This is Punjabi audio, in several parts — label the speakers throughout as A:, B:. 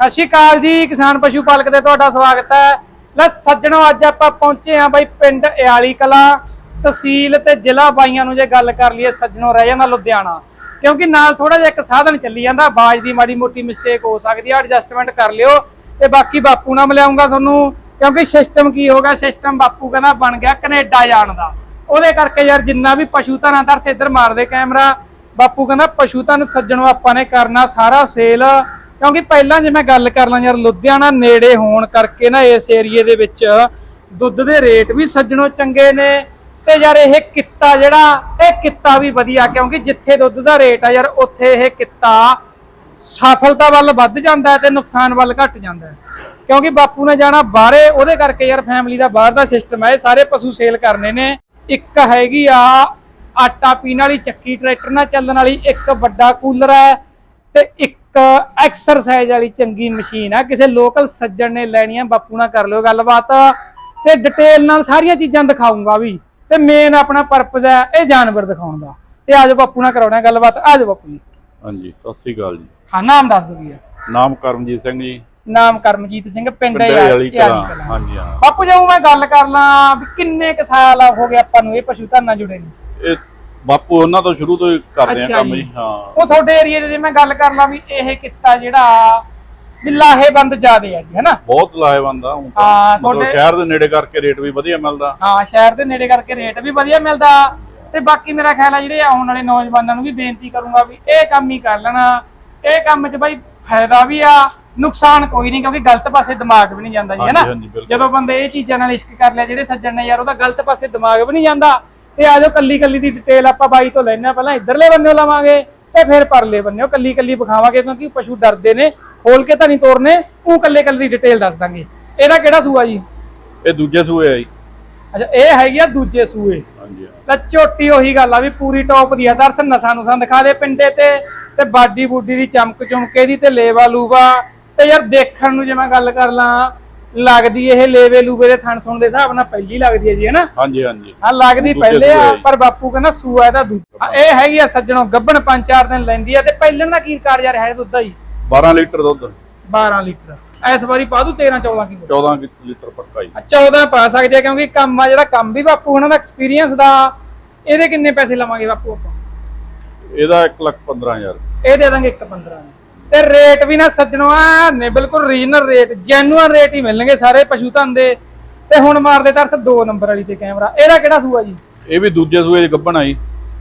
A: ਸਤਿ ਸ਼੍ਰੀ ਅਕਾਲ ਜੀ, ਕਿਸਾਨ ਪਸ਼ੂ ਪਾਲਕ ਦੇ ਤੁਹਾਡਾ ਸਵਾਗਤ ਹੈ। ਲੈ ਸੱਜਣੋ, ਅੱਜ ਆਪਾਂ ਪਹੁੰਚੇ ਆ ਬਾਈ ਪਿੰਡ ਇਆਲੀ ਕਲਾ। ਤਹਿਸੀਲ ਤੇ ਜ਼ਿਲ੍ਹਾ ਬਾਈਆਂ ਨੂੰ ਜੇ ਗੱਲ ਕਰ ਲਈਏ, ਸੱਜਣੋ, ਰਹਿ ਜਾਂਦਾ ਲੁਧਿਆਣਾ। ਕਿਉਂਕਿ ਨਾਲ ਥੋੜਾ ਜਿਹਾ ਇੱਕ ਸਾਧਨ ਚੱਲੀ ਜਾਂਦਾ ਬਾਜ ਦੀ ਮਾੜੀ ਮੋਟੀ ਮਿਸਟੇਕ ਹੋ ਸਕਦੀ ਆ ਐਡਜਸਟਮੈਂਟ ਕਰ ਲਿਓ। ਤੇ ਬਾਕੀ ਬਾਪੂ ਨਾਲ ਮਿਲਾਉਂਗਾ ਤੁਹਾਨੂੰ, ਕਿਉਂਕਿ ਸਿਸਟਮ ਕੀ ਹੋਗਾ ਸਿਸਟਮ ਬਾਪੂ ਕਹਿੰਦਾ ਬਣ ਗਿਆ ਕੈਨੇਡਾ ਜਾਣ ਦਾ। ਉਹਦੇ ਕਰਕੇ ਯਾਰ ਜਿੰਨਾ ਵੀ ਪਸ਼ੂ ਧਨਾਂ ਦਰਸ ਇੱਧਰ ਮਾਰਦੇ ਕੈਮਰਾ, ਬਾਪੂ ਕਹਿੰਦਾ ਪਸ਼ੂ ਧਨ ਸੱਜਣੋ ਆਪਾਂ ਨੇ ਕਰਨਾ ਸਾਰਾ ਸੇਲ ਕਿਉਂਕਿ ਪਹਿਲਾਂ ਜੇ ਮੈਂ ਗੱਲ ਕਰ ਲਾਂ ਯਾਰ, ਲੁਧਿਆਣਾ ਨੇੜੇ ਹੋਣ ਕਰਕੇ ਨਾ ਇਸ ਏਰੀਏ ਦੇ ਵਿੱਚ ਦੁੱਧ ਦੇ ਰੇਟ ਵੀ ਸੱਜਣੋ ਚੰਗੇ ਨੇ ਤੇ ਯਾਰ ਇਹ ਕਿੱਤਾ ਜਿਹੜਾ, ਇਹ ਕਿੱਤਾ ਵੀ ਵਧੀਆ ਕਿਉਂਕਿ ਜਿੱਥੇ ਦੁੱਧ ਦਾ ਰੇਟ ਆ ਯਾਰ, ਉੱਥੇ ਇਹ ਕਿੱਤਾ ਸਫਲਤਾ ਵੱਲ ਵੱਧ ਜਾਂਦਾ ਹੈ ਤੇ ਨੁਕਸਾਨ ਵੱਲ ਘਟ ਜਾਂਦਾ। ਕਿਉਂਕਿ ਬਾਪੂ ਨੇ ਜਾਣਾ ਬਾਹਰੇ, ਉਹਦੇ ਕਰਕੇ ਯਾਰ ਫੈਮਿਲੀ ਦਾ ਬਾਹਰ ਦਾ ਸਿਸਟਮ ਹੈ ਇਹ ਸਾਰੇ ਪਸ਼ੂ ਸੇਲ ਕਰਨੇ ਨੇ। ਇੱਕ ਹੈਗੀ ਆ ਆਟਾ ਪੀਣ ਵਾਲੀ ਚੱਕੀ ਟਰੈਕਟਰ ਨਾਲ ਚੱਲਣ ਵਾਲੀ, ਇੱਕ ਵੱਡਾ ਕੂਲਰ ਹੈ ਤੇ ਇੱਕ ਐਕਸਰਸਾਈਜ਼ ਵਾਲੀ ਚੰਗੀ ਮਸ਼ੀਨ ਆ ਕਿਸੇ ਲੋਕਲ ਸੱਜਣ ਨੇ ਲੈਣੀ ਆ ਬਾਪੂ ਨਾਲ ਕਰ ਲਿਓ ਗੱਲਬਾਤ ਤੇ ਡਿਟੇਲ ਨਾਲ ਸਾਰੀਆਂ ਚੀਜ਼ਾਂ ਦਿਖਾਉਂਗਾ ਵੀ। ਤੇ ਮੇਨ ਆਪਣਾ ਪਰਪਸ ਹੈ ਇਹ ਜਾਨਵਰ ਦਿਖਾਉਣ ਦਾ। ਤੇ ਆਜੋ ਬਾਪੂ ਨਾਲ ਕਰਾਉਣਾ ਗੱਲਬਾਤ ਆਜੋ ਬਾਪੂ ਜੀ।
B: ਹਾਂਜੀ ਸਤਿ ਸ੍ਰੀ ਅਕਾਲ ਜੀ।
A: ਹਾਂ ਨਾਮ ਦੱਸ ਦਿਓ ਜੀ
B: ਨਾਮ ਕਰਮਜੀਤ ਸਿੰਘ ਜੀ।
A: ਨਾਮ ਕਰਮਜੀਤ ਸਿੰਘ ਪਿੰਡ
B: ਵਾਲੀ ਕਲਾਂ। ਹਾਂਜੀ ਹਾਂ।
A: ਬਾਪੂ ਜਦੋਂ ਮੈਂ ਗੱਲ ਕਰ ਲਾਂ ਵੀ ਕਿੰਨੇ ਕ ਸਾਲ ਹੋ ਗਏ ਆਪਾਂ ਨੂੰ ਇਹ ਪਸ਼ੂ ਧਨ ਜੁੜੇ ਨੂੰ?
B: ਇਹ ਬਾਪੂ ਉਹਨਾਂ ਤੋਂ ਸ਼ੁਰੂ ਤੋਂ ਹੀ ਕਰਦੇ ਆ
A: ਅੱਛਾ
B: ਕੰਮ
A: ਜੀ।
B: ਜੀ ਹਾਂ
A: ਉਹ ਤੁਹਾਡੇ ਏਰੀਏ 'ਚ ਜੇ ਮੈਂ ਗੱਲ ਕਰ ਲਾਂ ਵੀ ਇਹ ਕਿੱਤਾ ਜਿਹੜਾ ਵੀ ਲਾਹੇਬੰਦ ਜ਼ਿਆਦੇ ਆ ਜੀ ਹੈਨਾ
B: ਬਹੁਤ ਲਾਹੇਵੰਦ ਆ ਊਂ ਤਾਂ।
A: ਹਾਂ,
B: ਮਤਲਬ
A: ਤੁਹਾਡੇ-
B: ਸ਼ਹਿਰ ਦੇ ਨੇੜੇ ਕਰਕੇ ਰੇਟ ਵੀ ਵਧੀਆ ਮਿਲਦਾ
A: ਹਾਂ ਸ਼ਹਿਰ ਦੇ ਨੇੜੇ ਕਰਕੇ ਰੇਟ ਵੀ ਵਧੀਆ ਮਿਲਦਾ ਤੇ ਬਾਕੀ ਮੇਰਾ ਖਿਆਲ ਆ ਜਿਹੜੇ ਆਉਣ ਵਾਲੇ ਨੌਜਵਾਨਾਂ ਨੂੰ ਵੀ ਬੇਨਤੀ ਕਰੂੰਗਾ ਵੀ ਇਹ ਕੰਮ ਹੀ ਕਰ ਲੈਣਾ ਇਹ ਕੰਮ 'ਚ ਬਾਈ ਫਾਇਦਾ ਵੀ ਆ ਨੁਕਸਾਨ ਕੋਈ ਨਹੀਂ ਕਿਉਂਕਿ ਗਲਤ ਪਾਸੇ ਦਿਮਾਗ ਵੀ ਨਹੀਂ ਜਾਂਦਾ ਜੀ
B: ਹਾਂਜੀ,
A: ਹੈਨਾ
B: ਬਿਲਕੁਲ।
A: ਜਦੋਂ ਬੰਦੇ ਇਹ ਚੀਜ਼ਾਂ ਨਾਲ ਇਸ਼ਕ ਕਰ ਲਿਆ ਜਿਹੜੇ ਸੱਜਣ ਨੇ ਯਾਰ ਉਹਦਾ ਗਲਤ ਪਾਸੇ ਦਿਮਾਗ ਵੀ ਨਹੀਂ ਜਾਂਦਾ ਤੇ ਆਜੋ ਕੱਲੀ ਕੱਲੀ ਦੀ ਡਿਟੇਲ ਆਪਾਂ ਬਾਈ ਤੋਂ ਲੈਣਾ ਪਹਿਲਾਂ ਇਧਰਲੇ ਬੰਨਿਓ ਲਵਾਂਗੇ ਤੇ ਫਿਰ ਪਰਲੇ ਬੰਨਿਓ। ਕੱਲੀ ਕੱਲੀ ਵਿਖਾਵਾਂਗੇ ਕਿਉਂਕਿ ਪਸ਼ੂ ਡਰਦੇ ਨੇ ਖੋਲ ਕੇ ਤਾਂ ਨਹੀਂ ਤੋਰਨੇ ਉਹ ਕੱਲੇ ਕੱਲੇ ਦੀ ਡਿਟੇਲ ਦੱਸ ਦਾਂਗੇ। ਇਹਦਾ ਕਿਹੜਾ ਸੂਆ ਜੀ?
B: ਇਹ ਦੂਜੇ ਸੂਏ ਆ ਜੀ।
A: ਅੱਛਾ ਇਹ ਹੈਗੀ ਆ ਦੂਜੇ ਸੂਏ।
B: ਹਾਂਜੀ।
A: ਤਾਂ ਝੋਟੀ ਉਹੀ ਗੱਲ ਆ ਵੀ ਪੂਰੀ ਟੌਪ ਦੀ ਆ। ਦਰਸ ਨਸਾਂ ਨੂੰ ਦਿਖਾ ਦੇ ਪਿੰਡੇ ਤੇ ਤੇ ਬਾਡੀ ਬੂਡੀ ਦੀ ਚਮਕ ਚੁਮਕੇ ਦੀ ਤੇ ਲੇਵਾ ਲੂਵਾ ਤੇ ਯਾਰ ਦੇਖਣ ਨੂੰ ਜੇ ਮੈਂ ਗੱਲ ਕਰ ਲਾਂ ਲੱਗਦੀ ਇਹ ਲੇਵੇ ਲੂਵੇ ਦੇ ਥਣ ਥਣ ਦੇ ਹਿਸਾਬ ਨਾਲ ਪਹਿਲੀ ਲੱਗਦੀ ਹੈ ਜੀ ਹੈਨਾ?
B: ਹਾਂਜੀ ਹਾਂਜੀ।
A: ਹਾਂ ਲੱਗਦੀ ਪਹਿਲੇ ਆ। ਪਰ ਬਾਪੂ ਕਹਿੰਦਾ ਸੂਆ ਇਹਦਾ ਦੂਜਾ ਇਹ ਹੈਗੀ ਆ ਸੱਜਣੋ ਗੱਬਣ ਪੰਜ ਚਾਰ ਦਿਨ ਲੈਂਦੀ ਆ ਤੇ ਪਹਿਲਣ ਦਾ ਕੀ ਕਾਰ ਯਾਰ ਹੈ ਦੁੱਧ ਦਾ ਜੀ?
B: 12 ਲੀਟਰ ਦੁੱਧ।
A: 12 ਲੀਟਰ। ਇਸ ਵਾਰੀ ਪਾ ਦੂ 13 14 ਕਿਲੋ?
B: 14 ਕਿ- ਲੀਟਰ ਪੱਕਾ ਜੀ।
A: 14 ਪਾ ਸਕਦੇ ਆ ਕਿਉਂਕਿ ਕੰਮ ਆ ਜਿਹੜਾ ਕੰਮ ਵੀ ਬਾਪੂ ਉਹਨਾਂ ਦਾ ਐਕਸਪੀਰੀਅੰਸ ਦਾ ਇਹਦੇ ਕਿੰਨੇ ਪੈਸੇ ਲਵਾਂਗੇ ਬਾਪੂ ਆਪਾਂ?
B: ਇਹਦਾ 1 ਲੱਖ 15000
A: ਇਹ ਦੇ ਦਾਂਗੇ 1.15 ਤੇ ਰੇਟ ਵੀ ਨਾ ਸੱਜਣੋ ਆ ਨੇ ਬਿਲਕੁਲ ਰੀਜਨਲ ਰੇਟ ਜੈਨੂਅਨ ਰੇਟ ਹੀ ਮਿਲਣਗੇ ਸਾਰੇ ਪਸ਼ੂ ਧਨ ਦੇ। ਤੇ ਹੁਣ ਮਾਰਦੇ ਤਰਸ 2 ਨੰਬਰ ਵਾਲੀ ਤੇ ਕੈਮਰਾ। ਇਹਦਾ ਕਿਹੜਾ ਸੂਆ ਜੀ?
B: ਇਹ ਵੀ ਦੂਜੇ ਸੂਏ ਦੀ ਗੱਭਣ ਆ ਜੀ।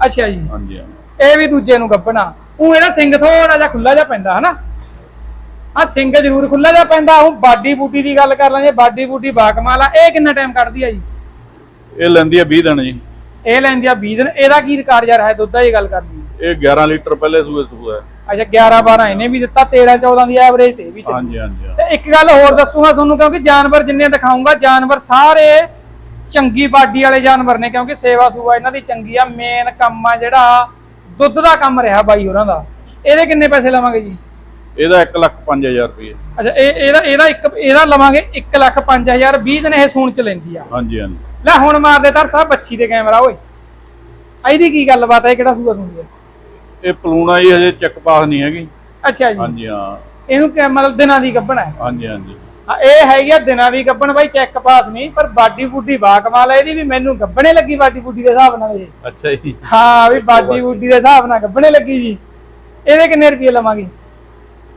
A: ਅੱਛਾ ਜੀ।
B: ਹਾਂਜੀ
A: ਇਹ ਵੀ ਦੂਜੇ ਨੂੰ ਗੱਬਣਾ ਉਹ ਇਹਦਾ ਸਿੰਘ ਥੋੜਾ ਜਿਹਾ ਖੁੱਲਾ ਜਿਹਾ ਪੈਂਦਾ ਹਨਾ? ਆ ਸਿੰਘ ਜ਼ਰੂਰ ਖੁੱਲਾ ਜਿਹਾ ਪੈਂਦਾ ਉਹ ਬਾਡੀ ਬੂਟੀ ਦੀ ਗੱਲ ਕਰ ਲਾਂ ਜੇ ਬਾਡੀ ਬੂਟੀ ਬਾਕਮਾਲ ਆ। ਇਹ ਕਿੰਨਾ ਟਾਈਮ ਕੱਢਦੀ ਆ ਜੀ?
B: ਇਹ ਲੈਂਦੀ ਆ 20 ਦਿਨ ਜੀ।
A: ਇਹ ਲੈਂਦੀ ਆ 20 ਦਿਨ। ਇਹਦਾ ਕੀ ਰਿਕਾਰਡ ਯਾਰ ਹੈ ਦੁੱਧ ਦਾ ਇਹ ਗੱਲ ਕਰਦੀ
B: ਇਹ 11 ਲੀਟਰ ਪਹਿਲੇ ਸੂਏ ਸੂਆ ਹੈ।
A: ਅੱਛਾ 11 12 ਇਹਨੇ ਵੀ ਦਿੱਤਾ 13 14 ਦੀ ਐਵਰੇਜ ਤੇ ਵੀ ਚੱਲੀ।
B: ਹਾਂਜੀ ਹਾਂਜੀ।
A: ਤੇ ਇੱਕ ਗੱਲ ਹੋਰ ਦੱਸੂਗਾ ਤੁਹਾਨੂੰ ਕਿਉਂਕਿ ਜਾਨਵਰ ਜਿੰਨੇ ਦਿਖਾਉਂਗਾ ਜਾਨਵਰ ਸਾਰੇ ਚੰਗੀ ਬਾਡੀ ਵਾਲੇ ਜਾਨਵਰ ਨੇ ਕਿਉਂਕਿ ਸੇਵਾ ਸੂਆ ਇਹਨਾਂ ਦੀ ਚੰਗੀ ਆ। ਮੇਨ ਕੰਮ ਆ ਜਿਹੜਾ ਦੁੱਧ ਦਾ ਕੰਮ ਰਿਹਾ ਬਾਈ ਹੋਰਾਂ ਦਾ। ਇਹਦੇ ਕਿੰਨੇ ਪੈਸੇ ਲਵਾਂਗੇ ਜੀ?
B: ਇਹਦਾ 1 ਲੱਖ 5000 ਰੁਪਏ।
A: ਅੱਛਾ ਇਹ ਇਹਦਾ ਇਹਦਾ ਇੱਕ ਇਹਦਾ ਲਵਾਂਗੇ 1 ਲੱਖ 5000 20 ਦਿਨ ਇਹ ਸੂਣ ਚ ਲੈਂਦੀ ਆ।
B: ਹਾਂਜੀ ਹਾਂਜੀ।
A: ਲੈ ਹੁਣ ਮਾਰਦੇ ਤਰ ਸਾਹਿਬ ਬੱਚੀ ਦੇ ਕੈਮਰਾ ਓਏ। ਇਹਦੀ ਕੀ ਗੱਲਬਾਤ ਹੈ ਕਿਹੜਾ ਸੂਆ ਸੁਣਦੀ ਹੈ
B: ਇਹ ਪਲੂਣਾ ਜੀ ਹਜੇ ਚੈੱਕ ਪਾਸ ਨਹੀਂ ਹੈਗੀ।
A: ਅੱਛਾ ਜੀ।
B: ਹਾਂਜੀ ਹਾਂ।
A: ਇਹਨੂੰ ਕਿ ਮਤਲਬ ਦਿਨਾਂ ਦੀ ਗੱਭਣ ਹੈ?
B: ਹਾਂਜੀ ਹਾਂਜੀ।
A: ਹਾਂ, ਇਹ ਹੈਗੀ ਆ ਦਿਨਾਂ ਦੀ ਗੱਭਣ ਬਾਈ ਚੈੱਕ ਪਾਸ ਨਹੀਂ ਪਰ ਬਾਡੀ ਬੁੱਡੀ ਬਾ ਕਮਾਲ ਹੈ ਇਹਦੀ ਵੀ ਮੈਨੂੰ ਗੱਭਣੇ ਲੱਗੀ ਬਾਡੀ ਬੁੱਡੀ ਦੇ ਹਿਸਾਬ ਨਾਲ ਇਹ।
B: ਅੱਛਾ ਜੀ।
A: ਹਾਂ ਵੀ ਬਾਡੀ ਬੁੱਡੀ ਦੇ ਹਿਸਾਬ ਨਾਲ ਗੱਭਣੇ ਲੱਗੀ ਜੀ। ਇਹਦੇ ਕਿੰਨੇ ਰੁਪਏ ਲਵਾਂਗੇ?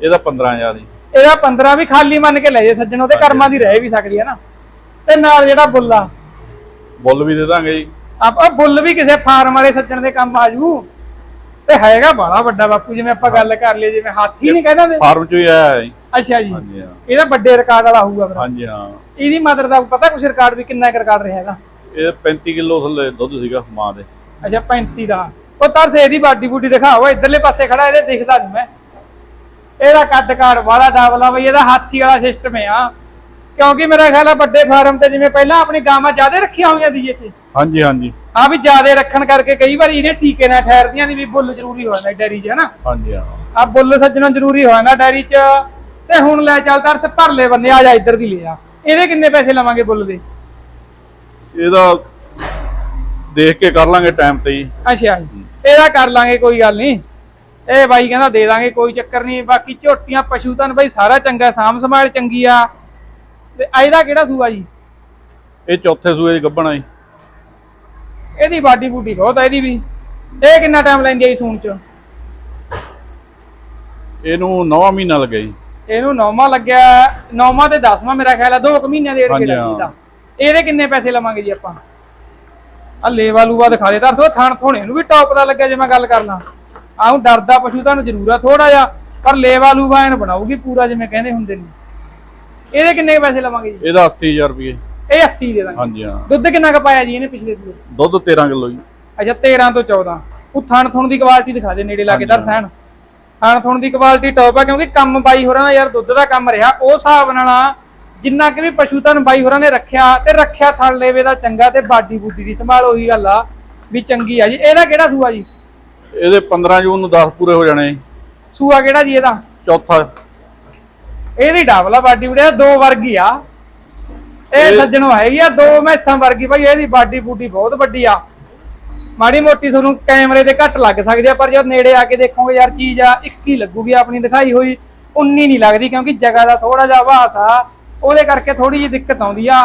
B: ਇਹਦਾ 15000 ਜੀ।
A: ਇਹਦਾ 15 ਵੀ ਖਾਲੀ ਮੰਨ ਕੇ ਲੈ ਜੇ ਸੱਜਣੋ ਤੇ ਕਰਮਾਂ ਦੀ ਰਹਿ ਵੀ ਸਕਦੀ ਹੈ ਨਾ। ਤੇ ਨਾਲ ਜਿਹੜਾ ਬੁੱਲਾ।
B: ਬੁੱਲ ਵੀ ਦੇ ਦਾਂਗੇ ਜੀ।
A: ਆਪਾਂ ਬੁੱਲ ਵੀ ਕਿਸੇ ਫਾਰਮ ਵਾਲੇ ਸੱਜਣ ਦੇ ਕੰਮ ਆ ਜੂ। ਤੇ ਹੈਗਾ ਬੜਾ ਵੱਡਾ ਬਾਪੂ ਜਿਵੇਂ ਆਪਾਂ ਗੱਲ ਕਰ ਲਈ ਜਿਵੇਂ ਹਾਥੀ ਨਹੀਂ ਕਹਿੰਦਾ ਨੇ
B: ਫਾਰਮ ਚੋਂ ਹੀ ਆਇਆ ਜੀ।
A: ਅੱਛਾ ਜੀ।
B: ਹਾਂਜੀ ਹਾਂ।
A: ਇਹਦਾ ਵੱਡੇ ਰਿਕਾਰਡ ਵਾਲਾ ਹੋਊਗਾ ਫਿਰ।
B: ਹਾਂਜੀ ਹਾਂ।
A: ਇਹਦੀ ਮਦਰ ਦਾ ਪਤਾ ਕੁਛ ਰਿਕਾਰਡ ਵੀ ਕਿੰਨਾ ਕੁ ਰਿਕਾਰਡ ਰਿਹਾ ਹੈਗਾ?
B: ਇਹ 35 ਕਿਲੋ ਥੱਲੇ ਦੁੱਧ ਸੀਗਾ ਮਾਂ ਦੇ।
A: ਅੱਛਾ 35 ਦਾ। ਉਹ ਤਰਸ ਇਹਦੀ ਬਾਡੀ ਬੂਡੀ ਦਿਖਾਓ ਇਧਰਲੇ ਪਾਸੇ ਖੜਾ ਇਹਦੇ ਦਿਖਦਾ ਨਹੀਂ ਮੈਂ। ਇਹਦਾ ਕੱਦ ਕਾੜ ਵਾਲਾ ਡਾਵਲਾ ਬਈ ਇਹਦਾ ਹਾਥੀ ਵਾਲਾ ਸਿਸਟਮ ਆ। ਕਿਉਂਕਿ ਮੇਰਾ ਖਿਆਲ ਆ ਵੱਡੇ ਫਾਰਮ ਤੇ ਜਿਵੇਂ ਪਹਿਲਾਂ ਆਪਣੀ ਗਾਵਾਂ ਜ਼ਿਆਦਾ ਰੱਖੀਆਂ ਹੋਈਆਂ ਦੀ ਇੱਥੇ।
B: ਹਾਂਜੀ ਹਾਂਜੀ।
A: ਆ ਵੀ ਜ਼ਿਆਦਾ ਰੱਖਣ ਕਰਕੇ ਕਈ ਵਾਰੀ ਇਹਨੇ ਟੀਕੇ ਨਾਲ ਠਹਿਰਦੀਆਂ ਨਹੀਂ ਵੀ ਬੁੱਲ ਜ਼ਰੂਰੀ ਹੋ ਜਾਂਦਾ ਡੈਰੀ 'ਚ ਹਨਾ
B: ਹਾਂਜੀ ਹਾਂ।
A: ਆ ਬੁੱਲ ਸੱਜਣਾ ਜ਼ਰੂਰੀ ਹੋ ਜਾਂਦਾ ਡੈਰੀ 'ਚ। ਤੇ ਹੁਣ ਲੈ ਚੱਲ ਤਰਸ ਭਰਲੇ ਬੰਨੇ ਆ ਜਾ ਇੱਧਰ ਦੀ ਲੈ ਆ। ਇਹਦੇ ਕਿੰਨੇ ਪੈਸੇ ਲਵਾਂਗੇ ਬੁੱਲ ਦੇ?
B: ਇਹਦਾ ਦੇਖ ਕੇ ਕਰ ਲਾਂਗੇ ਟਾਈਮ ਤੇ ਜੀ
A: ਅੱਛਾ ਇਹਦਾ ਕਰ ਲਾਂਗੇ ਕੋਈ ਗੱਲ ਨਹੀਂ ਇਹ ਬਾਈ ਕਹਿੰਦਾ ਦੇ ਦਾਂਗੇ ਕੋਈ ਚੱਕਰ ਨਹੀਂ ਬਾਕੀ ਝੋਟੀਆਂ ਪਸ਼ੂ ਤਾਂ ਬਾਈ ਸਾਰਾ ਚੰਗਾ ਸਾਂਭ ਸੰਭਾਲ ਚੰਗੀ ਆ। ਤੇ ਇਹਦਾ ਕਿਹੜਾ ਸੂਆ ਜੀ?
B: ਇਹ ਚੌਥੇ ਸੂਏ ਦੀ ਗੱਭਣ ਜੀ।
A: ਇਹਦੀ ਬਾਡੀ ਬੂਟੀ ਬਹੁਤ ਆ ਇਹਦੀ ਵੀ। ਇਹ ਕਿੰਨਾ ਟਾਈਮ ਲੈਂਦੀ ਆ ਜੀ ਸੂਣ ਚ?
B: ਇਹਨੂੰ ਨੌਵਾਂ ਮਹੀਨਾ ਲੱਗਿਆ ਜੀ।
A: ਇਹਨੂੰ ਨੌਵਾਂ ਲੱਗਿਆ ਨੌਵਾਂ ਤੇ 10ਵਾਂ ਮੇਰਾ ਖਿਆਲ ਆ 2 ਮਹੀਨਿਆਂ ਦੇ ਏੜ
B: ਹਾਂ।
A: ਇਹਦਾ ਕਿੰਨੇ ਪੈਸੇ ਲਵਾਂਗੇ ਜੀ ਆਪਾਂ? ਆ ਲੇਵਾ ਲੂਵਾ ਦਿਖਾ ਦੇ ਤਰਸੋ ਥਣ ਥੋਣੇ ਨੂੰ ਵੀ ਟੌਪ ਦਾ ਲੱਗਿਆ ਜੇ ਮੈਂ ਗੱਲ ਕਰਨਾ ਆਉਂ ਡਰਦਾ ਪਸ਼ੂ ਤੁਹਾਨੂੰ ਜ਼ਰੂਰ ਆ ਥੋੜਾ ਜਿਹਾ ਪਰ ਲੇਵਾ ਲੂਵਾ ਇਹਨ ਬਣਾਉਗੀ ਪੂਰਾ ਜਿਵੇਂ ਕਹਿੰਦੇ ਹੁੰਦੇ ਨੇ। ਇਹਦੇ ਕਿੰਨੇ ਪੈਸੇ ਲਵਾਂਗੇ ਜੀ?
B: ਇਹਦਾ 80000 ਰੁਪਏ
A: ਇਹ 80 ਦੇ ਦਾਂਗੇ।
B: ਹਾਂਜੀ ਹਾਂ।
A: ਦੁੱਧ ਕਿੰਨਾ ਕੁ ਪਾਇਆ ਜੀ ਇਹਨੇ ਪਿਛਲੇ ਸੂਏ
B: ਦੁੱਧ 13 ਕਿਲੋ ਜੀ।
A: ਅੱਛਾ 13 ਤੋਂ 14 ਉਹ ਥਣ ਥਣ ਦੀ ਕੁਆਲਿਟੀ ਦਿਖਾ ਦੇ ਨੇੜੇ ਲਾ ਕੇ ਦਰ ਸਹਿਣ। ਥਣ ਥਣ ਦੀ ਕੁਆਲਿਟੀ ਟੌਪ ਆ ਕਿਉਂਕਿ ਕੰਮ ਬਾਈ ਹੋਰਾਂ ਦਾ ਯਾਰ ਦੁੱਧ ਦਾ ਕੰਮ ਰਿਹਾ। ਉਹ ਹਿਸਾਬ ਨਾਲ ਆ, ਜਿੰਨਾ ਕਿ ਵੀ ਪਸ਼ੂ ਧਨ ਬਾਈ ਹੋਰਾਂ ਨੇ ਰੱਖਿਆ ਤੇ ਰੱਖਿਆ ਥਣ ਲੇਵੇ ਦਾ ਚੰਗਾ ਤੇ ਬਾਡੀ ਬੂਡੀ ਦੀ ਸੰਭਾਲ ਉਹੀ ਗੱਲ ਆ ਵੀ ਚੰਗੀ ਆ ਜੀ। ਇਹਦਾ ਕਿਹੜਾ ਸੂਆ ਜੀ?
B: ਇਹਦੇ 15 ਜੂਨ ਨੂੰ 10 ਪੂਰੇ ਹੋ ਜਾਣੇ।
A: ਸੂਆ ਕਿਹੜਾ ਜੀ ਇਹਦਾ?
B: ਚੌਥਾ।
A: ਇਹਦੀ ਡਬਲ ਆ ਬਾਡੀ ਬੁੜੀ ਦੋ ਵਰਗੀ ਆ। ਇਹ
B: ਇਹ-
A: ਸੱਜਣੋ ਹੈਗੀ ਆ ਦੋ ਮੈਸਾਂ ਵਰਗੀ ਭਾਈ ਇਹਦੀ ਬਾਡੀ ਬੂਡੀ ਬਹੁਤ ਵੱਡੀ ਆ। ਮਾੜੀ ਮੋਟੀ ਤੁਹਾਨੂੰ ਕੈਮਰੇ ਤੇ ਘੱਟ ਲੱਗ ਸਕਦੀ ਆ ਪਰ ਜਦ ਨੇੜੇ ਆ ਕੇ ਦੇਖੋਗੇ ਯਾਰ ਚੀਜ਼ ਆ ਇੱਕ ਹੀ ਲੱਗੂਗੀ ਆਪਣੀ ਦਿਖਾਈ ਹੋਈ 19 ਨਹੀਂ ਲੱਗਦੀ ਕਿਉਂਕਿ ਜਗ੍ਹਾ ਦਾ ਥੋੜਾ ਜਿਹਾ ਆਵਾਸ ਆ ਉਹਦੇ ਕਰਕੇ ਥੋੜੀ ਜਿਹੀ ਦਿੱਕਤ ਆਉਂਦੀ ਆ।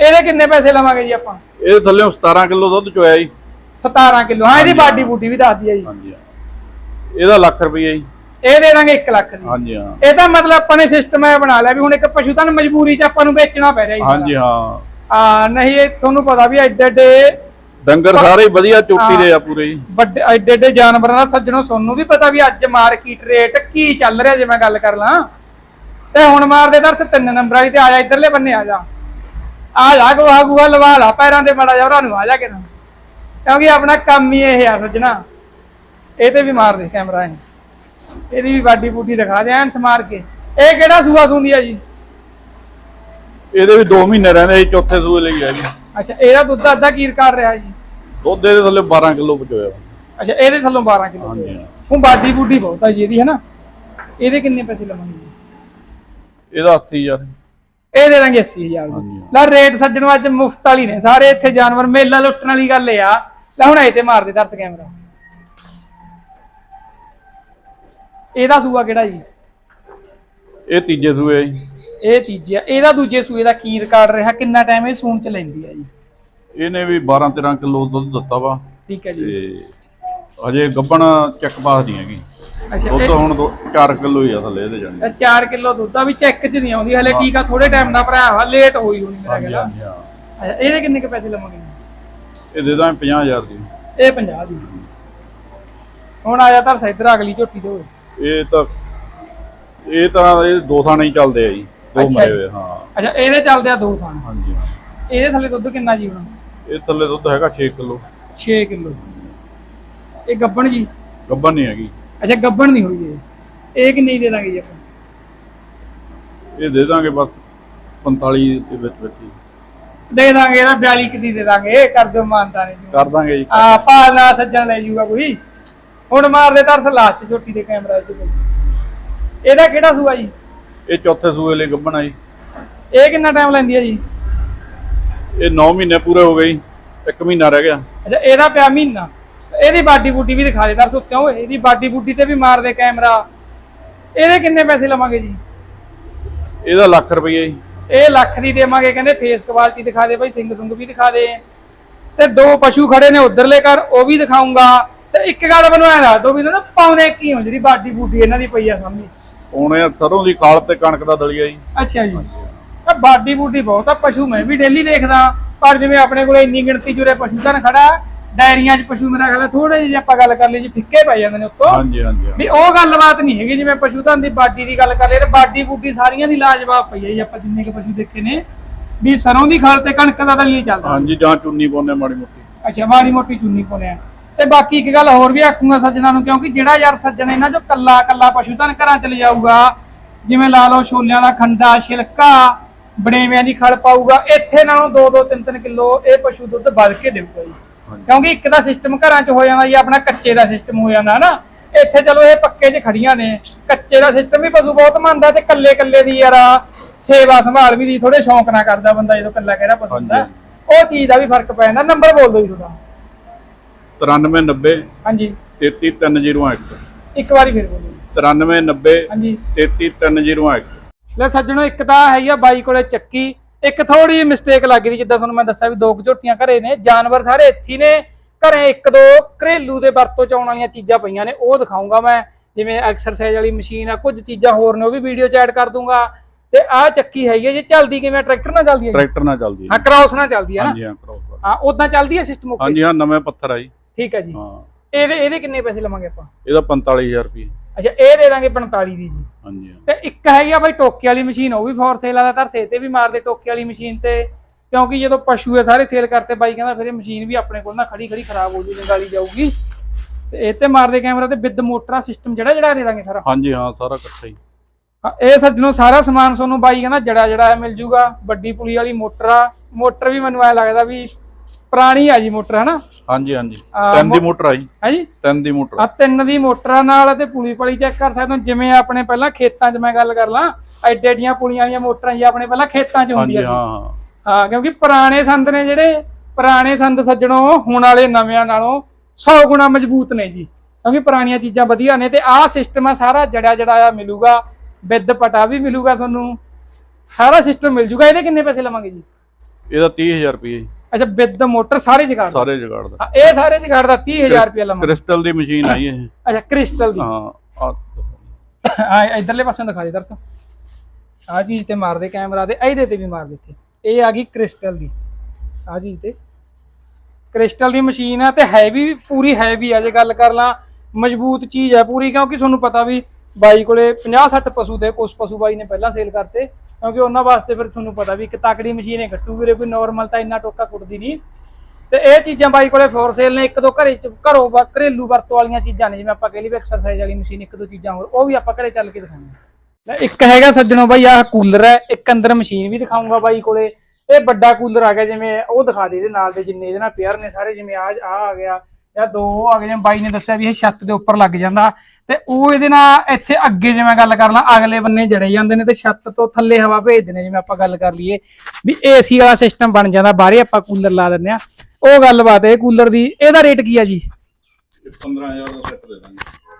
A: ਇਹਦੇ ਕਿੰਨੇ ਪੈਸੇ ਲਵਾਂਗੇ ਜੀ ਆਪਾਂ?
B: ਇਹਦੇ ਥੱਲੇ 17 ਕਿਲੋ ਦੁੱਧ ਚੋਇਆ ਜੀ।
A: 17 ਕਿਲੋ ਹਾਂ ਇਹਦੀ ਬਾਡੀ। ਬੂਡੀ ਵੀ ਦੱਸਦੀ ਆ ਜੀ।
B: ਹਾਂਜੀ ਇਹਦਾ ਲੱਖ ਰੁਪਏ ਜੀ।
A: ਇਹ ਦੇ ਦਾਂਗੇ 1 ਲੱਖ ਦੀ।
B: ਹਾਂਜੀ ਹਾਂ।
A: ਇਹ ਤਾਂ ਮਤਲਬ ਆਪਾਂ ਨੇ ਸਿਸਟਮ ਐ ਬਣਾ ਲਿਆ ਵੀ ਹੁਣ ਇੱਕ ਪਸ਼ੂ ਤਾਂ ਮਜਬੂਰੀ 'ਚ ਆਪਾਂ ਨੂੰ ਵੇਚਣਾ ਪੈ ਰਿਹਾ ਜੀ।
B: ਹਾਂਜੀ ਹਾਂ।
A: ਆ ਨਹੀਂ ਇਹ ਤੁਹਾਨੂੰ ਪਤਾ ਵੀ ਐਡੇ ਐਡੇ
B: ਡੰਗਰ ਸਾਰੇ ਵਧੀਆ ਚੋਟੀ ਦੇ ਆ ਪੂਰੇ ਜੀ।
A: ਵੱਡੇ ਐਡੇ ਐਡੇ ਜਾਨਵਰਾਂ ਦਾ ਸੱਜਣੋ ਤੁਹਾਨੂੰ ਵੀ ਪਤਾ ਵੀ ਅੱਜ ਮਾਰਕੀਟ ਰੇਟ ਕੀ ਚੱਲ ਰਿਹਾ ਜੇ ਮੈਂ ਗੱਲ ਕਰ ਲਾਂ। ਤੇ ਹੁਣ ਮਾਰਦੇ ਦਰਸ ਤਿੰਨ ਨੰਬਰ ਵਾਲੀ ਤੇ ਆ ਜਾ ਇਧਰਲੇ ਬੰਨੇ ਆ ਜਾ। ਆ ਜਾ ਗੋਹਾ ਗੂਹਾ ਲਵਾ ਲਾ ਪੈਰਾਂ ਤੇ ਮੜਾ ਜਾ ਉਹਨਾਂ ਨੂੰ ਆ ਜਾ ਕੇ ਨਾ। ਕਿਉਂਕਿ ਆਪਣਾ ਕੰਮ ਹੀ ਇਹ ਆ ਸੱਜਣਾ। ਇਹ ਤੇ ਵੀ ਮਾਰ ਦੇ ਕੈਮਰਾ ਇਹਨੂੰ। ਇਹਦੀ ਵੀ ਬਾਡੀ ਬੂਟੀ ਦਿਖਾ ਦੇ ਐਨ ਸਮਾਰ ਕੇ। ਇਹ ਕਿਹੜਾ ਸੂਆ ਸੁੰਦੀ ਆ ਜੀ?
B: ਇਹਦੇ ਵੀ 2 ਮਹੀਨੇ ਰਹਿੰਦੇ ਜੀ ਚੌਥੇ ਸੂਏ ਲਈ ਆ ਜੀ।
A: ਅੱਛਾ ਇਹਦਾ ਦੁੱਧ ਅੱਧਾ ਕੀਰ ਕਰ ਰਿਹਾ ਜੀ?
B: ਦੁੱਧ ਇਹਦੇ ਥੱਲੇ 12 ਕਿਲੋ ਪਚੋਇਆ।
A: ਅੱਛਾ ਇਹਦੇ ਥੱਲੋਂ 12 ਕਿਲੋ
B: ਹਾਂਜੀ
A: ਹੁਣ ਬਾਡੀ ਬੂਡੀ ਬਹੁਤ ਆ ਜੀ ਇਹਦੀ ਹੈ ਨਾ ਇਹਦੇ ਕਿੰਨੇ ਪੈਸੇ ਲਵਾਂਗੇ
B: ਇਹਦਾ 80000
A: ਇਹ ਦੇ ਦਾਂਗੇ 80000
B: ਹਾਂਜੀ।
A: ਦੀ ਲੈ ਰੇਟ ਸੱਜਣੋ ਅੱਜ ਮੁਫਤ ਵਾਲੀ ਨੇ ਸਾਰੇ ਇੱਥੇ ਜਾਨਵਰ ਮੇਲਾ ਲੁੱਟਣ ਵਾਲੀ ਗੱਲ ਆ। ਲੈ ਹੁਣ ਇਹ ਤੇ ਮਾਰ ਦੇ ਦਰਸ ਕੈਮਰਾ। ਇਹਦਾ ਸੂਆ ਕਿਹੜਾ ਜੀ?
B: ਇਹ ਤੀਜੇ ਸੂਏ ਆ ਜੀ।
A: ਇਹ ਤੀਜਾ ਇਹਦਾ ਦੂਜੇ ਸੂਏ ਦਾ ਕੀ ਰਿਕਾਰਡ ਰਿਹਾ? ਕਿੰਨਾ ਟਾਈਮ ਇਹ ਸੂਣ ਚ ਲੈਂਦੀ ਆ ਜੀ?
B: ਇਹਨੇ ਵੀ 12 13 ਕਿਲੋ ਦੁੱਧ ਦਿੱਤਾ ਵਾ।
A: ਠੀਕ ਹੈ ਜੀ।
B: ਤੇ ਅਜੇ ਗੱਬਣ ਚੱਕ ਪਾਸ ਨਹੀਂ ਹੈਗੀ।
A: ਅੱਛਾ
B: ਦੁੱਧ
A: ਇਹ
B: ਹੁਣ 4 ਕਿਲੋ ਹੀ ਆ ਥੱਲੇ ਇਹਦੇ ਜਾਣੀ।
A: 4 ਕਿਲੋ ਦੁੱਧ ਆ ਵੀ ਚੈੱਕ ਚ ਨਹੀਂ ਆਉਂਦੀ। ਹਲੇ ਠੀਕ ਆ ਥੋੜੇ ਟਾਈਮ ਦਾ ਭਰਾ ਵਾ ਲੇਟ ਹੋਈ ਹੋਣੀ ਮੇਰਾ
B: ਹਾਂਜੀ ਹਾਂਜੀ ਹਾਂ।
A: ਅੱਛਾ ਇਹਦੇ ਕਿੰਨੇ ਕ ਪੈਸੇ ਲਵਾਂਗੇ?
B: ਇਹ ਦੇ ਦਾਂ 50000 ਦੀ।
A: ਇਹ 50 ਦੀ। ਹੁਣ ਆ ਜਾ ਤਾਂ ਸੈਦਰ ਅਗਲੀ ਝੋਟੀ ਦੇ ਹੋਏ
B: ਇਹ ਤਾਂ ਇਹ ਤਾਂ ਇਹ ਦੋ ਥਾਣੇ ਹੀ ਚੱਲਦੇ ਆ ਜੀ। ਦੋ
A: ਅੱਛਾ
B: ਮਰੇ
A: ਜੀ।
B: ਹੋਏ ਹਾਂ।
A: ਅੱਛਾ ਇਹਦੇ ਚੱਲਦੇ ਆ ਦੋ ਥਾਂ
B: ਹਾਂਜੀ ਹਾਂ।
A: ਇਹਦੇ ਥੱਲੇ ਦੁੱਧ ਕਿੰਨਾ ਜੀ ਹੁਣ?
B: ਇਹ ਥੱਲੇ ਦੁੱਧ ਹੈਗਾ 6 ਕਿਲੋ।
A: 6 ਕਿਲੋ। ਇਹ ਗੱਬਣ ਜੀ?
B: ਗੱਬਣ ਨਹੀਂ ਹੈਗੀ।
A: ਅੱਛਾ ਗੱਬਣ ਨਹੀਂ ਹੋਈ ਇਹ। ਇਹ ਕਿੰਨੀ ਦੇ ਦਾਂਗੇ ਜੀ ਆਪਾਂ?
B: ਇਹ ਦੇ ਦਾਂਗੇ ਬਸ 45 ਦੇ ਵਿੱਚ ਵਿੱਚ ਹੀ।
A: ਦੇ ਦਾਂਗੇ ਇਹਦਾ 42 ਕਿਦੀ ਦੇ ਦਾਂਗੇ। ਕਰ ਦਿਓ ਮਾਨਤਾ ਨੇ
B: ਕਰ ਦਾਂਗੇ ਜੀ।
A: ਆ ਭਾਲਣਾ ਸੱਜਣ ਲੈ ਜੂਗਾ ਕੋਈ। ਹੁਣ ਮਾਰ ਦੇ ਤਰਸ ਲਾਸਟ ਝੋਟੀ ਦੇ ਕੈਮਰਾ ਚ ਇਹਦਾ ਕਿਹੜਾ ਸੂਆ ਜੀ?
B: ਇਹ ਚੌਥੇ ਸੂਏ ਲਈ ਗੱਬਣ ਆ ਜੀ।
A: ਇਹ ਕਿੰਨਾ ਟਾਈਮ ਲੈਂਦੀ ਹੈ ਜੀ?
B: ਇਹ 9 ਮਹੀਨੇ ਪੂਰੇ ਹੋ ਗਏ ਜੀ। ਇੱਕ ਮਹੀਨਾ ਰਹਿ ਗਿਆ।
A: ਅੱਛਾ ਇਹਦਾ ਪਿਆ ਮਹੀਨਾ। ਇਹਦੀ ਬਾਡੀ ਬੂਟੀ ਵੀ ਦਿਖਾ ਦੇ ਤਰਸ ਉੱਤੇ ਓਏ ਇਹਦੀ ਬਾਡੀ ਬੂਟੀ ਤੇ ਵੀ ਮਾਰ ਦੇ ਕੈਮਰਾ। ਇਹਦੇ ਕਿੰਨੇ ਪੈਸੇ ਲਵਾਂਗੇ ਜੀ?
B: ਇਹਦਾ ਲੱਖ ਰੁਪਏ ਜੀ।
A: ਇਹ ਲੱਖ ਦੀ ਦੇਵਾਂਗੇ ਕਹਿੰਦੇ ਫੇਸ ਕੁਆਲਿਟੀ ਦਿਖਾ ਦੇ ਭਾਈ ਸਿੰਘ ਸੁੰਗ ਵੀ ਦਿਖਾ ਦੇ। ਤੇ ਦੋ ਪਸ਼ੂ ਖੜੇ ਨੇ ਉਧਰਲੇ ਘਰ ਉਹ ਵੀ ਦਿਖਾਉਂਗਾ ਤੇ ਇੱਕ ਗੱਲ ਮੈਨੂੰ ਐ ਦੱਸ ਦੋ ਵੀ ਇਹਨਾਂ ਨੂੰ ਪਾਉਣੇ ਕੀ ਹੋ ਜਿਹੜੀ ਬਾਡੀ ਬੂਟੀ ਇਹਨਾਂ ਦੀ ਪਈ ਆ ਸਾਹਮਣੇ?
B: ਇਹ ਸਰੋਂ ਦੀ ਕਾਲ ਤੇ ਕਣਕ ਦਾ ਦਲੀਆ ਜੀ।
A: ਅੱਛਾ ਜੀ। ਆ ਬਾਡੀ ਬੂਟੀ ਬਹੁਤ ਆ ਪਸ਼ੂ ਮੈਂ ਵੀ ਡੇਲੀ ਦੇਖਦਾ। ਪਰ ਜਿਵੇਂ ਆਪਣੇ ਕੋਲੇ ਇੰਨੀ ਗਿਣਤੀ ਜੁਰੇ ਪਸ਼ੂ ਤਾਂ ਖੜਾ ਡਾਇਰੀਆਂ 'ਚ ਪਸ਼ੂ ਮੇਰਾ ਖਿਆਲ ਥੋੜੇ ਜਿਹੇ ਆਪਾਂ ਗੱਲ ਕਰ ਲਈ ਜੀ ਫਿੱਕੇ ਪੈ ਜਾਂਦੇ ਨੇ ਉੱਤੋਂ।
B: ਹਾਂਜੀ ਹਾਂਜੀ।
A: ਵੀ ਉਹ ਗੱਲਬਾਤ ਨਹੀਂ ਹੈਗੀ ਜਿਵੇਂ ਪਸ਼ੂ ਧਨ ਦੀ ਬਾਡੀ ਦੀ ਗੱਲ ਕਰ ਲਈਏ ਤੇ ਬਾਡੀ ਬੂਟੀ ਸਾਰੀਆਂ ਦੀ ਲਾਜਵਾਬ ਪਈ ਹੈ ਜੀ ਆਪਾਂ ਜਿੰਨੇ ਕੁ ਪਸ਼ੂ ਦੇਖੇ ਨੇ। ਵੀ ਸਰੋਂ ਦੀ ਖਾਲ ਤੇ ਕਣਕ ਦਾ ਤਾਂ ਲਈ ਚੱਲਦਾ।
B: ਹਾਂਜੀ ਜਾਂ ਚੁੰਨੀ ਪਾਉਂਦੇ ਮਾੜੀ ਮੋਟੀ।
A: ਅੱਛਾ ਮਾੜੀ ਮੋਟੀ ਚੁੰਨੀ ਪਾਉਂਦੇ ਆ। ਤੇ ਬਾਕੀ ਇੱਕ ਗੱਲ ਹੋਰ ਵੀ ਆਖੂੰਗਾ ਸੱਜਣਾ ਨੂੰ ਕਿਉਂਕਿ ਜਿਹੜਾ ਯਾਰ ਸੱਜਣ ਇਹਨਾਂ ਚੋਂ ਕੱਲਾ ਕੱਲਾ ਪਸ਼ੂ ਧਨ ਘਰਾਂ ਚ ਲਿਜਾਊਗਾ ਜਿਵੇਂ ਲਾ ਲਓ ਛੋਲਿਆਂ ਦਾ ਖੰਡਾ ਛਿਲਕਾ ਬੜੇਵਿਆਂ ਦੀ ਖਲ ਪਾਊਗਾ ਇੱਥੇ ਨਾਲੋਂ 2-2 3-3 ਕਿਲੋ ਇਹ ਪਸ਼ੂ ਦੁੱਧ ਵੱਧ ਕੇ ਦੇਊਗਾ ਜੀ। ਕਿਉਂਕਿ ਇੱਕ ਦਾ ਸਿਸਟਮ ਘਰਾਂ 'ਚ ਹੋ ਜਾਂਦਾ ਜੀ ਆਪਣਾ ਕੱਚੇ ਦਾ ਸਿਸਟਮ ਹੋ ਜਾਂਦਾ ਨਾ ਇੱਥੇ ਚਲੋ ਇਹ ਪੱਕੇ 'ਚ ਖੜੀਆਂ ਨੇ ਕੱਚੇ ਦਾ ਸਿਸਟਮ ਵੀ ਪਸ਼ੂ ਬਹੁਤ ਮੰਨਦਾ ਤੇ ਕੱਲੇ ਕੱਲੇ ਦੀ ਯਾਰ ਸੇਵਾ ਸੰਭਾਲ ਵੀ ਦੀ ਥੋੜੇ ਸ਼ੌਂਕ ਨਾ ਕਰਦਾ ਬੰਦਾ ਜਦੋਂ ਕੱਲਾ ਕਿਹੜਾ ਪਸ਼ੂ ਹੁੰਦਾ
B: ਹਾਂਜੀ।
A: ਉਹ ਚੀਜ਼ ਦਾ ਵੀ ਫ਼ਰਕ ਪੈ ਜਾਂਦਾ ਨੰਬਰ ਬੋਲ ਦਿਓ ਜੀ ਤੁਹਾਡਾ
B: 93 90
A: ਹਾਂਜੀ।
B: 33 301
A: ਇੱਕ। ਵਾਰੀ ਫਿਰ ਬੋਲੋ।
B: 93 90
A: ਹਾਂਜੀ।
B: 33 301
A: ਲੈ ਸੱਜਣੋ ਇੱਕ ਤਾਂ ਹੈਗੀ ਆ ਬਾਈ ਕੋਲੇ ਚੱਕੀ। ਇੱਕ ਥੋੜੀ ਮਿਸਟੇਕ ਲੱਗ ਗਈ ਜਿੱਦਾਂ ਤੁਹਾਨੂੰ ਮੈਂ ਦੱਸਿਆ ਵੀ ਦੋ ਝੋਟੀਆਂ ਘਰੇ ਨੇ। ਜਾਨਵਰ ਸਾਰੇ ਇੱਥੇ ਹੀ ਨੇ। ਘਰੇ ਇੱਕ ਦੋ ਘਰੇਲੂ ਦੇ ਵਰਤੋਂ ਚ ਆਉਣ ਵਾਲੀਆਂ ਚੀਜ਼ਾਂ ਪਈਆਂ ਨੇ ਉਹ ਦਿਖਾਉਂਗਾ ਮੈਂ। ਜਿਵੇਂ ਐਕਸਰਸਾਈਜ਼ ਵਾਲੀ ਮਸ਼ੀਨ ਆ ਕੁਝ ਚੀਜ਼ਾਂ ਹੋਰ ਨੇ ਉਹ ਵੀ ਵੀਡੀਓ ਚ ਐਡ ਕਰ ਦੂੰਗਾ। ਤੇ ਆਹ ਚੱਕੀ ਹੈਗੀ ਆ ਜੇ ਚੱਲਦੀ ਕਿਵੇਂ ਟਰੈਕਟਰ ਨਾਲ ਚੱਲਦੀ ਹੈ?
B: ਟਰੈਕਟਰ ਨਾਲ ਚੱਲਦੀ
A: ਹਾਂ
B: ਹੈ
A: ਕ੍ਰਾਸ ਨਾਲ ਚੱਲਦੀ ਹੈ ਨਾ?
B: ਹਾਂਜੀ ਹਾਂ ਕਰੋ
A: ਹਾਂ ਉਦਾਂ ਚੱਲਦੀ ਹੈ ਸਿਸਟਮ ਓਕੇ
B: ਹਾਂਜੀ ਹਾਂ ਨਵੇਂ ਪੱਥਰ ਆ ਜੀ।
A: ਠੀਕ ਹੈ ਜੀ।
B: ਹਾਂ।
A: ਇਹਦੇ ਇਹਦੇ ਕਿੰਨੇ ਪੈਸੇ ਲਵਾਂਗੇ ਆਪਾਂ?
B: ਇਹਦਾ 45000 ਰੁਪਏ
A: ਅੱਛਾ ਇਹ ਦੇ ਦਾਂਗੇ 45 ਦੀ ਜੀ।
B: ਹਾਂਜੀ ਹਾਂ।
A: ਤੇ ਇੱਕ ਹੈਗੀ ਆ ਬਾਈ ਟੋਕੇ ਵਾਲੀ ਮਸ਼ੀਨ ਉਹ ਵੀ ਫੋਰ ਸੇਲ ਆ ਧਰਸੇ ਤੇ ਵੀ ਮਾਰਦੇ ਟੋਕੇ ਵਾਲੀ ਮਸ਼ੀਨ ਤੇ। ਕਿਉਂਕਿ ਜਦੋਂ ਪਸ਼ੂ ਇਹ ਸਾਰੇ ਸੇਲ ਕਰਤੇ ਬਾਈ ਕਹਿੰਦਾ ਫਿਰ ਇਹ ਮਸ਼ੀਨ ਵੀ ਆਪਣੇ ਕੋਲ ਨਾ ਖੜੀ ਖੜੀ ਖਰਾਬ ਹੋ ਜੂ ਜੰਗਾਲੀ ਜਾਊਗੀ। ਤੇ ਇਹ ਤੇ ਮਾਰਦੇ ਕੈਮਰਾ ਤੇ ਵਿਦ ਮੋਟਰਾਂ ਸਿਸਟਮ ਜਿਹੜਾ ਜਿਹੜਾ ਦੇ ਦਾਂਗੇ ਸਾਰਾ।
B: ਹਾਂਜੀ ਹਾਂ ਸਾਰਾ ਇਕੱਠਾ ਹੀ।
A: ਹਾਂ, ਇਹ ਸੱਜਣੋ ਸਾਰਾ ਸਮਾਨ ਤੁਹਾਨੂੰ ਬਾਈ ਕਹਿੰਦਾ ਜੜਾ ਜੜਾ ਮਿਲ ਜੂਗਾ ਵੱਡੀ ਪੁਲੀ ਵਾਲੀ ਮੋਟਰ ਆ ਮੋਟਰ ਵੀ ਮੈਨੂੰ ਐ ਲੱਗਦਾ ਵੀ ਪੁਰਾਣੀ ਆ ਜੀ ਮੋਟਰ ਹਨਾ?
B: ਹਾਂਜੀ ਹਾਂਜੀ। ਤਿੰਨ ਦੀ ਮੋਟਰ ਆ ਜੀ।
A: ਹੈ ਜੀ?
B: ਤਿੰਨ ਦੀ ਮੋਟਰ
A: ਆ। ਤਿੰਨ ਦੀ ਮੋਟਰਾਂ ਨਾਲ ਤੇ ਪੁਲੀ ਪਲੀ ਚੈੱਕ ਕਰ ਸਕਦੇ ਹੋ। ਜਿਵੇਂ ਆਪਣੇ ਪਹਿਲਾਂ ਖੇਤਾਂ 'ਚ ਮੈਂ ਗੱਲ ਕਰ ਲਾਂ ਐਡੇ ਐਡੀਆਂ ਪੁਲੀਆਂ ਵਾਲੀਆਂ ਮੋਟਰਾਂ ਜੀ ਆਪਣੇ ਪਹਿਲਾਂ ਖੇਤਾਂ 'ਚ
B: ਹਾਂਜੀ
A: ਹੁੰਦੀਆਂ ਸੀ।
B: ਹਾਂ।
A: ਕਿਉਂਕਿ ਪੁਰਾਣੇ ਸੰਦ ਨੇ ਜਿਹੜੇ ਪੁਰਾਣੇ ਸੰਦ ਸੱਜਣੋ ਹੁਣ ਵਾਲੇ ਨਵਿਆਂ ਨਾਲੋਂ 100 ਗੁਣਾ ਮਜ਼ਬੂਤ ਨੇ ਜੀ। ਕਿਉਂਕਿ ਪੁਰਾਣੀਆਂ ਚੀਜ਼ਾਂ ਵਧੀਆ ਨੇ ਤੇ ਆਹ ਸਿਸਟਮ ਆ ਸਾਰਾ ਜੜਿਆ ਜੜਾਇਆ ਮਿਲੂਗਾ ਵਿਦ ਪਟਾ ਵੀ ਮਿਲੂਗਾ ਤੁਹਾਨੂੰ। ਸਾਰਾ ਸਿਸਟਮ ਮਿਲ ਜੂਗਾ। ਇਹਦੇ ਕਿੰਨੇ ਪੈਸੇ ਲਵਾਂਗੇ ਜੀ?
B: ਇਹਦਾ 30000 ਰੁਪਏ ਜੀ।
A: ਅੱਛਾ ਵਿਦ ਮੋਟਰ ਸਾਰੇ ਜਗਾੜ ਦਾ?
B: ਸਾਰੇ ਜਗਾੜ ਦਾ।
A: ਹਾਂ, ਇਹ ਸਾਰੇ ਜਗਾੜ ਦਾ 30000 ਰੁਪਏ ਲਵਾਂਗੇ
B: ਕ੍ਰਿਸਟਲ ਦੀ ਮਸ਼ੀਨ ਆਈ ਇਹ।
A: ਅੱਛਾ ਕ੍ਰਿਸਟਲ ਦੀ।
B: ਹਾਂ ਆਹ
A: ਆ ਇਧਰਲੇ ਪਾਸਿਓਂ ਦਿਖਾ ਦੇ ਦਰਸਾ। ਆ ਚੀਜ਼ ਤੇ ਮਾਰਦੇ ਕੈਮਰਾ ਤੇ ਇਹਦੇ ਤੇ ਵੀ ਮਾਰ ਦਿੱਤੇ ਇਹ ਆ ਗਈ ਕ੍ਰਿਸਟਲ ਦੀ। ਆ ਚੀਜ਼ ਤੇ। ਕ੍ਰਿਸਟਲ ਦੀ ਮਸ਼ੀਨ ਆ ਤੇ ਹੈਵੀ ਪੂਰੀ ਹੈਵੀ ਆ। ਜੇ ਗੱਲ ਕਰ ਲਾਂ ਮਜ਼ਬੂਤ ਚੀਜ਼ ਆ ਪੂਰੀ ਕਿਉਂਕਿ ਤੁਹਾਨੂੰ ਪਤਾ ਵੀ ਬਾਈ ਕੋਲੇ 50 60 ਪਸ਼ੂ ਤੇ ਕੁਝ ਪਸ਼ੂ ਬਾਈ ਨੇ ਪਹਿਲਾਂ ਸੇਲ ਕਰਤੇ। ਕਿਉਂਕਿ ਉਹਨਾਂ ਵਾਸਤੇ ਫਿਰ ਤੁਹਾਨੂੰ ਪਤਾ ਵੀ ਇੱਕ ਤਕੜੀ ਮਸ਼ੀਨ ਹੈ ਕੱਟੂ ਵੀਰੇ, ਕੋਈ ਨਾਰਮਲ ਤਾਂ ਇੰਨਾ ਟੋਕਾ ਕੁੱਟਦੀ ਨਹੀਂ। ਤੇ ਇਹ ਚੀਜ਼ਾਂ ਬਾਈ ਕੋਲੇ ਫੋਰ ਸੇਲ ਨੇ, ਇੱਕ ਦੋ ਘਰੇ ਘਰੋਂ ਘਰੇਲੂ ਵਰਤੋਂ ਵਾਲੀਆਂ ਚੀਜ਼ਾਂ ਨੇ, ਜਿਵੇਂ ਆਪਾਂ ਕਹਿ ਲਈ ਐਕਸਰਸਾਈਜ਼ ਵਾਲੀ ਮਸ਼ੀਨ, ਇੱਕ ਦੋ ਚੀਜ਼ਾਂ ਹੋਰ, ਉਹ ਵੀ ਆਪਾਂ ਘਰੇ ਚੱਲ ਕੇ ਦਿਖਾਵਾਂਗੇ ਲੈ, ਇੱਕ ਹੈਗਾ ਸੱਜਣੋ ਬਾਈ, ਆਹ ਕੂਲਰ ਹੈ, ਇੱਕ ਅੰਦਰ ਮਸ਼ੀਨ ਵੀ ਦਿਖਾਉਂਗਾ ਬਾਈ ਕੋਲੇ। ਇਹ ਵੱਡਾ ਕੂਲਰ ਆ ਗਿਆ, ਜਿਵੇਂ ਉਹ ਦਿਖਾ ਦੇ ਇਹਦੇ ਨਾਲ ਦੇ, ਜਿੰਨੇ ਇਹਦੇ ਨਾਲ ਪੇਅਰ ਨੇ ਸਾਰੇ, ਜਿਵੇਂ ਆ ਆ ਆ ਗਿਆ, ਜਾਂ ਦੋ ਆ ਗਏ, ਜਿਵੇਂ ਬਾਈ ਨੇ ਦੱਸਿਆ ਵੀ ਇਹ ਛੱਤ ਦੇ ਉੱਪਰ ਲੱਗ ਜਾਂਦਾ। ਤੇ ਉਹ ਇਹਦੇ ਨਾਲ ਇੱਥੇ ਅੱਗੇ ਜਿਵੇਂ ਗੱਲ ਕਰ ਲਾਂ ਅਗਲੇ ਬੰਨੇ ਜੜੇ ਜਾਂਦੇ ਨੇ ਤੇ ਛੱਤ ਤੋਂ ਥੱਲੇ ਹਵਾ ਭੇਜਦੇ ਨੇ ਜਿਵੇਂ ਆਪਾਂ ਗੱਲ ਕਰ ਲਈਏ ਵੀ ਏਸੀ ਵਾਲਾ ਸਿਸਟਮ ਬਣ ਜਾਂਦਾ ਬਾਹਰੇ ਆਪਾਂ ਕੂਲਰ ਲਾ ਦਿੰਦੇ ਆ ਉਹ ਗੱਲਬਾਤ ਹੈ ਕੂਲਰ ਦੀ ਇਹਦਾ ਰੇਟ ਕੀ ਆ ਜੀ?
B: 15000 ਦਾ ਸੈੱਟ ਦੇ ਦਾਂਗੇ।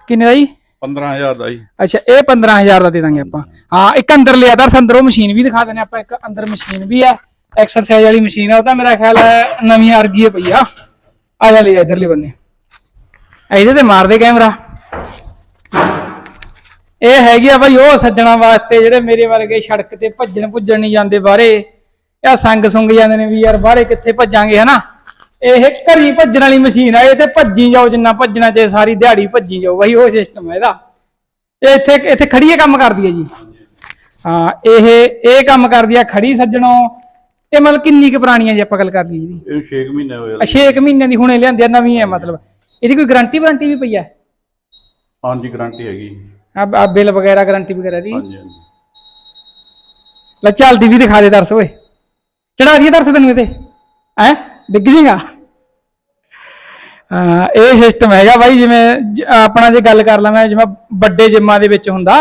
A: ਕਿੰਨੇ ਦਾ ਜੀ?
B: 15000 ਦਾ ਜੀ।
A: ਅੱਛਾ ਇਹ 15000 ਦਾ ਦੇ ਦਾਂਗੇ ਆਪਾਂ। ਹਾਂ ਇੱਕ ਅੰਦਰ ਲਿਆ ਦਰ ਅੰਦਰ ਮਸ਼ੀਨ ਵੀ ਦਿਖਾ ਦਿੰਦੇ ਆਪਾਂ ਇੱਕ ਅੰਦਰ ਮਸ਼ੀਨ ਵੀ ਆ ਐਕਸਰਸਾਈਜ਼ ਵਾਲੀ ਮਸ਼ੀਨ ਆ ਉਹ ਤਾਂ ਮੇਰਾ ਖਿਆਲ ਹੈ ਨਵੀਂ ਅਰਗੀ ਪਈ ਆ। ਆ ਜਾ ਲੈ ਇਧਰਲੇ ਬੰਨੇ। ਇਹਦੇ ਤੇ ਮਾਰ ਦੇ ਕੈਮਰਾ ਇਹ ਹੈਗੀ ਆ ਭਾਈ ਉਹ ਸੱਜਣਾ ਵਾਸਤੇ ਜਿਹੜੇ ਮੇਰੇ ਵਰਗੇ ਸੜਕ ਤੇ ਭੱਜਣ ਭੁੱਜਣ ਨਹੀਂ ਜਾਂਦੇ ਬਾਹਰੇ। ਇਹ ਸੰਗ ਸੁੰਗ ਜਾਂਦੇ ਨੇ ਵੀ ਯਾਰ ਬਾਹਰੇ ਕਿੱਥੇ ਭੱਜਾਂਗੇ ਹਨਾ? ਇਹ ਘਰੀ ਭੱਜਣ ਵਾਲੀ ਮਸ਼ੀਨ ਆ ਇਹ ਤੇ ਭੱਜੀ ਜਾਓ ਜਿੰਨਾ ਭੱਜਣਾ ਚਾਹੇ ਸਾਰੀ ਦਿਹਾੜੀ ਭੱਜੀ ਜਾਓ ਬਾਈ ਉਹ ਸਿਸਟਮ ਹੈ ਇਹਦਾ। ਇਹ ਇੱਥੇ ਇੱਥੇ ਖੜੀਏ ਕੰਮ ਕਰਦੀ ਹੈ ਜੀ। ਹਾਂ ਇਹ ਇਹ ਕੰਮ ਕਰਦੀ ਆ ਖੜੀ ਸੱਜਣੋ। ਇਹ ਮਤਲਬ ਕਿੰਨੀ ਕੁ ਪੁਰਾਣੀ ਹੈ ਜੇ ਆਪਾਂ ਗੱਲ ਕਰ ਲਈਏ ਜੀ?
B: ਇਹ 6 ਮਹੀਨੇ ਹੋਏ ਆ।
A: 6 ਮਹੀਨਿਆਂ ਦੀ ਹੁਣੇ ਲਿਆਂਦੀ ਆ ਨਵੀਂ ਹੈ ਮਤਲਬ। ਇਹਦੀ ਕੋਈ ਗਾਰੰਟੀ ਵਾਰੰਟੀ ਵੀ ਪਈ ਹੈ
B: ਹਾਂਜੀ ਗਾਰੰਟੀ ਹੈਗੀ।
A: ਆ ਆ ਬਿੱਲ ਵਗੈਰਾ ਗਾਰੰਟੀ ਵਗੈਰਾ ਦੀ?
B: ਹਾਂਜੀ ਹਾਂਜੀ।
A: ਲੈ ਚੱਲਦੀ ਵੀ ਦਿਖਾ ਦੇ ਦਰਸ ਓਏ। ਚੜਾ ਦਈਏ ਦਰਸ ਤੈਨੂੰ ਇਹਦੇ। ਹੈ? ਡਿੱਗ ਜੇਗਾ ਇਹ ਸਿਸਟਮ ਹੈਗਾ ਬਾਈ ਜਿਵੇਂ ਆਪਣਾ ਜੇ ਗੱਲ ਕਰ ਲਵਾਂ ਜਿਵੇਂ ਵੱਡੇ ਜਿੰਮਾਂ ਦੇ ਵਿੱਚ ਹੁੰਦਾ।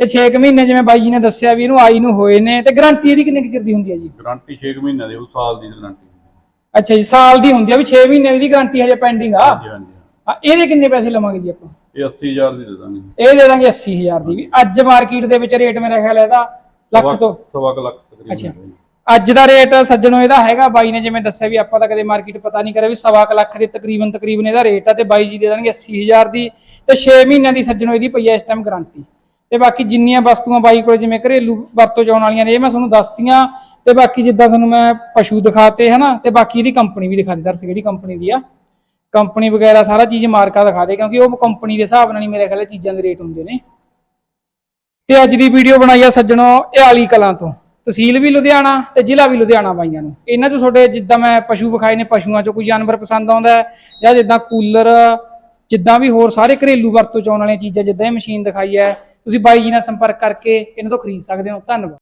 A: ਇਹ 6 ਮਹੀਨੇ ਜਿਵੇਂ ਬਾਈ ਜੀ ਨੇ ਦੱਸਿਆ ਵੀ ਇਹਨੂੰ ਆਈ ਨੂੰ ਹੋਏ ਨੇ ਤੇ ਗਾਰੰਟੀ ਇਹਦੀ ਕਿੰਨੇ ਕੁ ਚਿਰ ਦੀ ਹੁੰਦੀ ਹੈ ਜੀ?
B: ਗਾਰੰਟੀ 6 ਮਹੀਨਿਆਂ ਦੀ ਉਹ ਸਾਲ ਦੀ ਗਾਰੰਟੀ
A: ਅੱਛਾ ਜੀ ਸਾਲ ਦੀ ਹੁੰਦੀ ਆ ਵੀ 6 ਮਹੀਨੇ ਦੀ ਗਾਰੰਟੀ ਹਜੇ ਪੈਂਡਿੰਗ ਆ।
B: ਹਾਂਜੀ ਹਾਂਜੀ।
A: ਹਾਂ, ਇਹਦੇ ਕਿੰਨੇ ਪੈਸੇ ਲਵਾਂਗੇ ਜੀ ਆਪਾਂ?
B: ਇਹ 80000 ਦੀ ਦੇ ਦਾਂਗੇ।
A: ਇਹ ਦੇ ਦਾਂਗੇ 80000 ਦੀ ਵੀ। ਅੱਜ ਮਾਰਕੀਟ ਦੇ ਵਿੱਚ ਰੇਟ ਮੇਰਾ ਖਿਆਲ ਇਹਦਾ ਲੱਖ ਤੋਂ।
B: ਸਵਾ ਕੁ ਲੱਖ ਤਕਰੀਬਨ
A: ਅੱਛਾ। ਅੱਜ ਦਾ ਰੇਟ ਸੱਜਣੋ ਇਹਦਾ ਹੈਗਾ ਬਾਈ ਨੇ ਜਿਵੇਂ ਦੱਸਿਆ ਵੀ ਆਪਾਂ ਤਾਂ ਕਦੇ ਮਾਰਕੀਟ ਪਤਾ ਨਹੀਂ ਕਰਿਆ ਵੀ ਸਵਾ ਕੁ ਲੱਖ ਦੇ ਤਕਰੀਬਨ ਤਕਰੀਬਨ ਇਹਦਾ ਰੇਟ ਆ ਤੇ ਬਾਈ ਜੀ ਦੇ ਦੇਣਗੇ 80000 ਦੀ ਤੇ 6 ਮਹੀਨਿਆਂ ਦੀ ਸੱਜਣੋ ਇਹਦੀ ਪਈ ਹੈ ਇਸ ਟਾਈਮ ਗਾਰੰਟੀ ਤੇ ਬਾਕੀ ਜਿੰਨੀਆਂ ਵਸਤੂਆਂ ਬਾਈ ਕੋਲ ਜਿਵੇਂ ਘਰੇਲੂ ਵਰਤੋਂ ਚ ਆਉਣ ਵਾਲੀਆਂ ਨੇ ਇਹ ਮੈਂ ਤੁਹਾਨੂੰ ਦੱਸਤੀਆਂ। ਤੇ ਬਾਕੀ ਜਿੱਦਾਂ ਤੁਹਾਨੂੰ ਮੈਂ ਪਸ਼ੂ ਦਿਖਾਤੇ ਹਨਾ ਤੇ ਬਾਕੀ ਇਹਦੀ ਕੰਪਨੀ ਵੀ ਦਿਖਾ ਦੇ ਦਰਸ ਕਿਹੜੀ ਕੰਪਨੀ ਦੀ ਆ। ਕੰਪਨੀ ਵਗੈਰਾ ਸਾਰਾ ਚੀਜ਼ ਮਾਰਕਾ ਦਿਖਾ ਦੇ, ਕਿਉਂਕਿ ਉਹ ਕੰਪਨੀ ਦੇ ਹਿਸਾਬ ਨਾਲ ਹੀ ਮੇਰੇ ਖਿਆਲ ਚੀਜ਼ਾਂ ਦੇ ਰੇਟ ਹੁੰਦੇ ਨੇ। ਤੇ ਅੱਜ ਦੀ ਵੀਡੀਓ ਬਣਾਈ ਆ ਸੱਜਣੋ ਇਹ ਆਲੀ ਕਲਾਂ ਤੋਂ। ਤਹਿਸੀਲ ਵੀ ਲੁਧਿਆਣਾ ਤੇ ਜ਼ਿਲ੍ਹਾ ਵੀ ਲੁਧਿਆਣਾ ਬਾਈਆਂ ਨੂੰ। ਇਹਨਾਂ ਚੋਂ ਤੁਹਾਡੇ ਜਿੱਦਾਂ ਮੈਂ ਪਸ਼ੂ ਵਿਖਾਏ ਨੇ, ਪਸ਼ੂਆਂ ਚੋਂ ਕੋਈ ਜਾਨਵਰ ਪਸੰਦ ਆਉਂਦਾ ਜਾਂ ਜਿੱਦਾਂ ਕੂਲਰ, ਜਿੱਦਾਂ ਵੀ ਹੋਰ ਸਾਰੇ ਘਰੇਲੂ ਵਰਤੋਂ ਚ ਆਉਣ ਵਾਲੀਆਂ ਚੀਜ਼ਾਂ, ਜਿੱਦਾਂ ਇਹ ਮਸ਼ੀਨ ਦਿਖਾਈ ਹੈ, ਤੁਸੀਂ ਬਾਈ ਜੀ ਨਾਲ ਸੰਪਰਕ ਕਰਕੇ ਇਹਨਾਂ ਤੋਂ ਖਰੀਦ ਸਕਦੇ ਹੋ। ਧੰਨਵਾਦ।